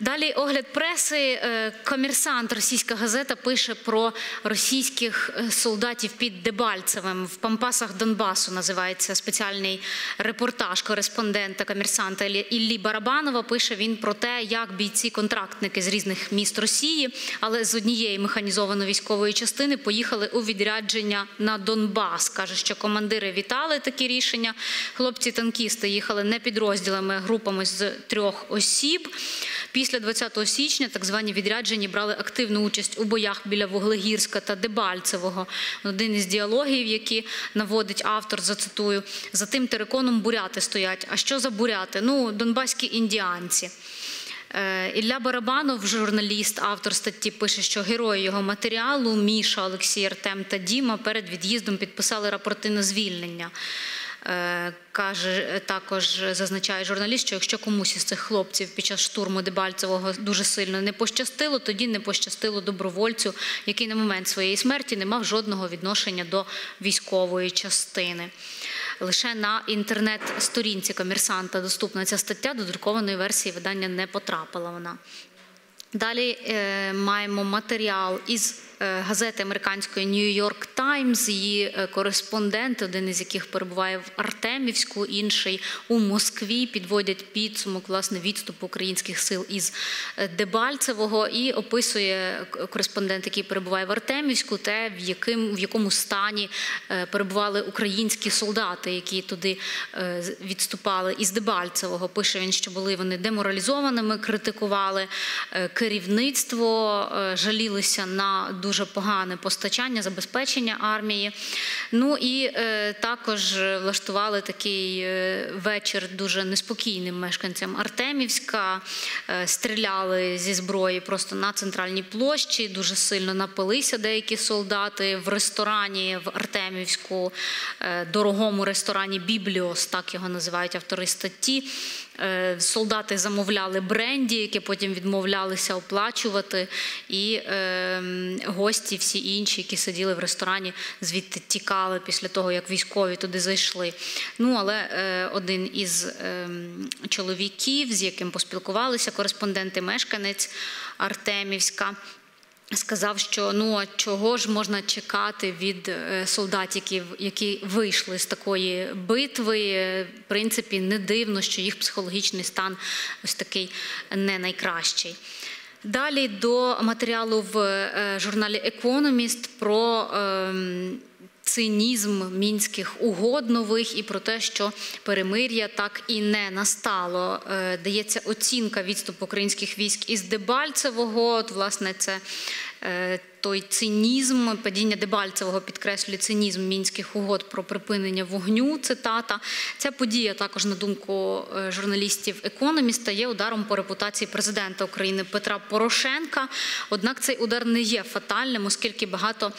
Далі огляд преси. Е, Комерсант, російська газета, пише про російських е, солдатів під Дебальцевим в Пампасах Донбасу. Називається спеціальний репортаж кореспондента комерсанта Іллі Барабанова. Пише він про те, як бійці-контрактники з різних міст Росії, але з однієї механізованої військової частини поїхали у відрядження на Донбас. каже, що командири вітали такі рішення. Хлопці-танкісти їхали не підрозділами, а групами з трьох осіб. Після 20 січня так звані відряджені брали активну участь у боях біля Вуглегірська та Дебальцевого. Один із діалогів, які наводить автор, зацитую, за тим териконом буряти стоять. А що за буряти? Ну, донбаські індіанці. Е, Ілля Барабанов, журналіст, автор статті, пише, що герої його матеріалу Міша, Олексій Артем та Діма перед від'їздом підписали рапорти на звільнення. Е, каже також, зазначає журналіст, що якщо комусь із цих хлопців під час штурму Дебальцевого дуже сильно не пощастило, тоді не пощастило добровольцю, який на момент своєї смерті не мав жодного відношення до військової частини. Лише на інтернет-сторінці комерсанта доступна ця стаття до друкованої версії видання не потрапила вона. Далі е, маємо матеріал із газети американської New York Times, Її е, кореспондент, один із яких перебуває в Артемівську, інший у Москві. Підводять підсумок власне відступу українських сил із е, Дебальцевого і описує кореспондент, який перебуває в Артемівську, те, в яким в якому стані е, перебували українські солдати, які туди е, відступали із Дебальцевого. Пише він, що були вони деморалізованими, критикували. Е, керівництво, е, жалілися на дуже погане постачання, забезпечення армії. Ну і е, також влаштували такий е, вечір дуже неспокійним мешканцям Артемівська, стріляли зі зброї просто на центральній площі, дуже сильно напилися деякі солдати в ресторані в Артемівську, дорогому ресторані Бібліос, так його називають автори статті. Солдати замовляли бренді, яке потім відмовлялися оплачувати, і е, гості, всі інші, які сиділи в ресторані, звідти тікали після того, як військові туди зайшли. Ну, але е, один із е, чоловіків, з яким поспілкувалися кореспонденти, мешканець Артемівська. Сказав, що ну чого ж можна чекати від е, солдатів, які вийшли з такої битви. В принципі, не дивно, що їх психологічний стан ось такий не найкращий. Далі до матеріалу в е, журналі Економіст про ем, цинізм мінських угод нових і про те, що перемир'я так і не настало. Е, дається оцінка відступу українських військ із Дебальцевого. От, власне, це той цинізм, падіння Дебальцевого підкреслює цинізм мінських угод про припинення вогню. Цитата. Ця подія також, на думку е, журналістів економіста, є ударом по репутації президента України Петра Порошенка. Однак цей удар не є фатальним, оскільки багато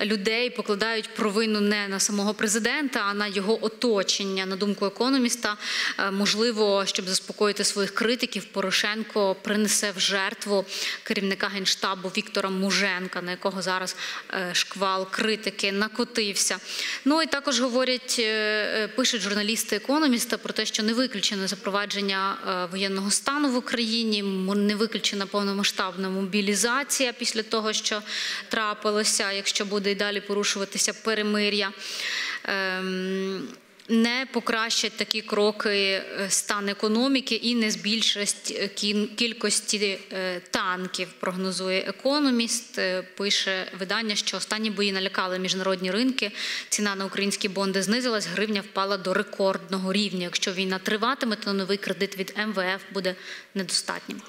людей покладають провину не на самого президента, а на його оточення. На думку економіста, е, можливо, щоб заспокоїти своїх критиків, Порошенко принесе в жертву керівника генштабу Віктора Муженка на якого зараз е, шквал критики накотився. Ну і також говорять, е, е, пишуть журналісти економіста про те, що не виключено запровадження воєнного стану в Україні, не виключена повномасштабна мобілізація після того, що трапилося, якщо буде і далі порушуватися перемир'я. Не покращать такі кроки е, стан економіки і не збільшать е, кількості е, танків. Прогнозує економіст. Пише видання, що останні бої налякали міжнародні ринки. Ціна на українські бонди знизилась, гривня впала до рекордного рівня. Якщо війна триватиме, то новий кредит від МВФ буде недостатнім.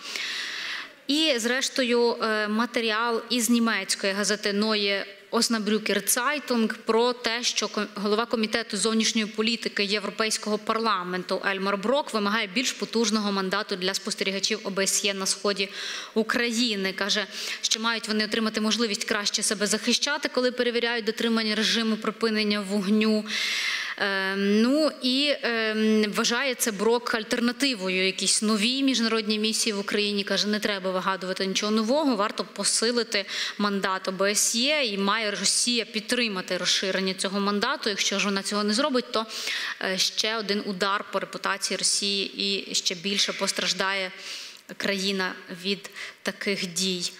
І, зрештою, матеріал із німецької газети Ноє Оснабрюкер Цайтунг про те, що голова комітету зовнішньої політики Європейського парламенту Ельмар Брок вимагає більш потужного мандату для спостерігачів ОБСЄ на сході України. каже, що мають вони отримати можливість краще себе захищати, коли перевіряють дотримання режиму припинення вогню. Ем, ну і ем, вважає це брок альтернативою. Якісь нові міжнародні місії в Україні каже, не треба вигадувати нічого нового. Варто посилити мандат ОБСЄ і має Росія підтримати розширення цього мандату. Якщо ж вона цього не зробить, то е, ще один удар по репутації Росії і ще більше постраждає країна від таких дій.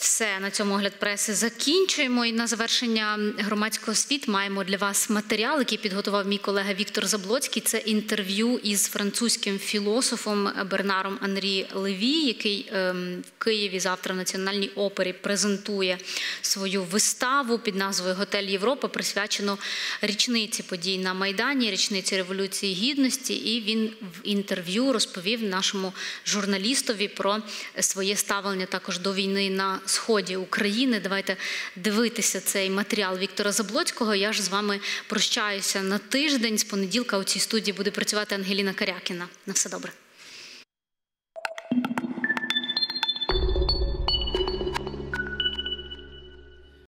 Все на цьому огляд преси закінчуємо. І на завершення громадського світ маємо для вас матеріал, який підготував мій колега Віктор Заблоцький. Це інтерв'ю із французьким філософом Бернаром Анрі Леві, який ем, в Києві завтра в Національній опері презентує свою виставу під назвою Готель Європа, присвячену річниці подій на Майдані, річниці Революції Гідності. І він в інтерв'ю розповів нашому журналістові про своє ставлення також до війни на сході України. Давайте дивитися цей матеріал Віктора Заблоцького. Я ж з вами прощаюся на тиждень. З понеділка у цій студії буде працювати Ангеліна Карякіна. На все добре.